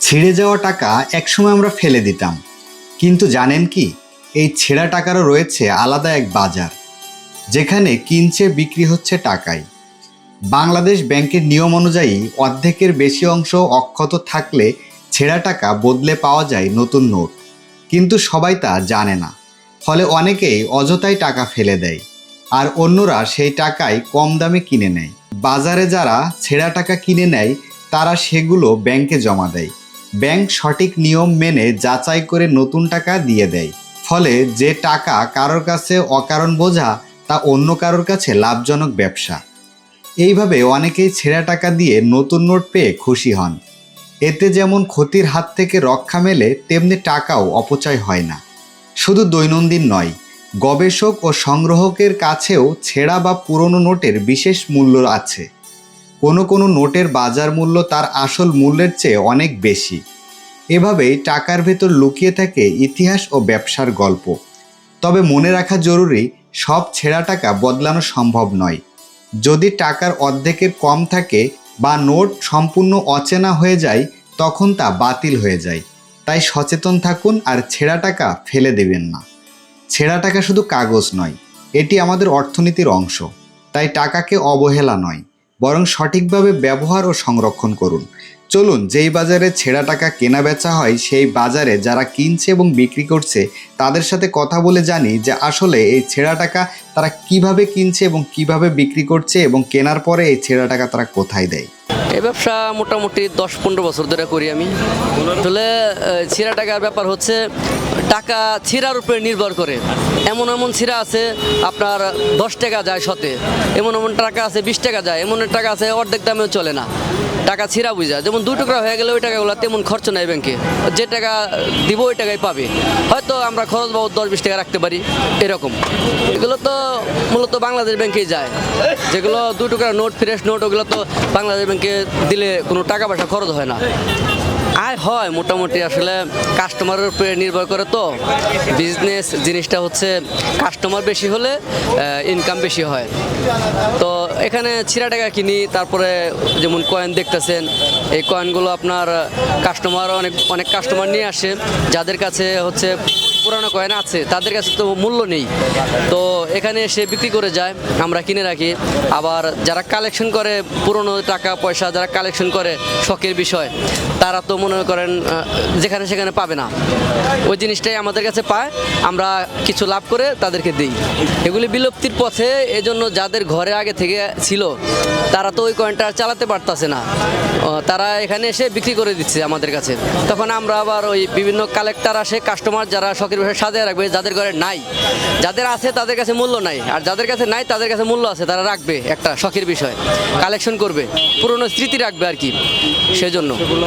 ছিঁড়ে যাওয়া টাকা একসময় আমরা ফেলে দিতাম। কিন্তু জানেন কি? এই ছেঁড়া টাকারও রয়েছে আলাদা এক বাজার, যেখানে কিনছে, বিক্রি হচ্ছে টাকায় বাংলাদেশ ব্যাংকের নিয়ম অনুযায়ী অর্ধেকের বেশি অংশ অক্ষত থাকলে ছেঁড়া টাকা বদলে পাওয়া যায় নতুন নোট। কিন্তু সবাই তা জানে না। ফলে অনেকেই অযথাই টাকা ফেলে দেয় আর অন্যরা সেই টাকায় কম দামে কিনে নেয়। বাজারে যারা ছেঁড়া টাকা কিনে নেয়, তারা সেগুলো ব্যাংকে জমা দেয়। ব্যাংক সঠিক নিয়ম মেনে যাচাই করে নতুন টাকা দিয়ে দেয়। ফলে যে টাকা কারোর কাছে অকারণ বোঝা, তা অন্য কারোর কাছে লাভজনক ব্যবসা। এইভাবে অনেকেই ছেঁড়া টাকা দিয়ে নতুন নোট পেয়ে খুশি হন। এতে যেমন ক্ষতির হাত থেকে রক্ষা মেলে, তেমনি টাকাও অপচয় হয় না। শুধু দৈনন্দিন নয়, গবেষক ও সংগ্রহকের কাছেও ছেঁড়া বা পুরনো নোটের বিশেষ মূল্য আছে। কোনো কোনো নোটের বাজার মূল্য তার আসল মূল্যের চেয়ে অনেক বেশি। এভাবেই টাকার ভেতর লুকিয়ে থাকে ইতিহাস ও ব্যবসার গল্প। তবে মনে রাখা জরুরি, সব ছেঁড়া টাকা বদলানো সম্ভব নয়। যদি টাকার অর্ধেকের কম থাকে বা নোট সম্পূর্ণ অচেনা হয়ে যায়, তখন তা বাতিল হয়ে যায়। তাই সচেতন থাকুন আর ছেঁড়া টাকা ফেলে দেবেন না। ছেঁড়া টাকা শুধু কাগজ নয়, এটি আমাদের অর্থনীতির অংশ। তাই টাকাকে অবহেলা নয়। বরং সঠিকভাবে ব্যবহার ও সংরক্ষণ করুন। চলুন, যেই বাজারে ছেঁড়া টাকা কেনা বেচা হয়, সেই বাজারে যারা কিনছে এবং বিক্রি করছে, তাদের সাথে কথা বলে জানি যে আসলে এই ছেঁড়া টাকা তারা কীভাবে কিনছে এবং কীভাবে বিক্রি করছে এবং কেনার পরে এই ছেঁড়া টাকা তারা কোথায় দেয়। এই ব্যবসা মোটামুটি দশ পনেরো বছর ধরে করি আমি। আসলে ছেঁড়া টাকার ব্যাপার হচ্ছে টাকা ছিঁড়ার উপরে নির্ভর করে। এমন এমন ছিঁড়া আছে, আপনার দশ টাকা যায় শতে। এমন এমন টাকা আছে, বিশ টাকা যায়। এমন টাকা আছে, অর্ধেক দামেও চলে না। টাকা ছিঁড়া বুঝা। যেমন দু টুকরা হয়ে গেলে ওই টাকাগুলো তেমন খরচ নাই ব্যাংকে। যে টাকা দিব ওই টাকাই পাবে। হয়তো আমরা খরচ বাবদ দশ, বিশ টাকা রাখতে পারি, এরকম। এগুলো তো মূলত বাংলাদেশ ব্যাংকেই যায়। যেগুলো দু টুকরা নোট, ফ্রেশ নোট, ওগুলো তো বাংলাদেশ ব্যাংকে দিলে কোনো টাকা পয়সা খরচ হয় না। আয় হয় মোটামুটি আসলে কাস্টমারের উপরে নির্ভর করে তো। বিজনেস জিনিসটা হচ্ছে কাস্টমার বেশি হলে ইনকাম বেশি হয়। তো এখানে ছিঁড়া টাকা কিনি, তারপরে যেমন কয়েন দেখতেছেন, এই কয়েনগুলো আপনার কাস্টমার অনেক অনেক কাস্টমার নিয়ে আসে। যাদের কাছে হচ্ছে পুরানো কয়েন আছে, তাদের কাছে তো মূল্য নেই। তো এখানে এসে বিক্রি করে যায়, আমরা কিনে রাখি। আবার যারা কালেকশন করে পুরনো টাকা, পয়সা, যারা কালেকশন করে শখের বিষয়, তারা তো মনে করেন যেখানে সেখানে পাবে না। ওই জিনিসটাই আমাদের কাছে পায়, আমরা কিছু লাভ করে তাদেরকে দিই। এগুলি বিলুপ্তির পথে, এজন্য যাদের ঘরে আগে থেকে ছিল, তারা তো ওই কয়েনটা চালাতে পারতাছে না। তারা এখানে এসে বিক্রি করে দিচ্ছে আমাদের কাছে। তখন আমরা আবার ওই বিভিন্ন কালেক্টর আসে কাস্টমার যারা শখের বিষয়ে সাজিয়ে রাখবে যাদের ঘরে নাই। যাদের আছে তাদের কাছে মূল্য নাই, আর যাদের কাছে নাই তাদের কাছে মূল্য আছে, তারা রাখবে একটা শখের বিষয়, কালেকশন করবে, পুরনো স্মৃতি রাখবে আর কি, সেজন্য।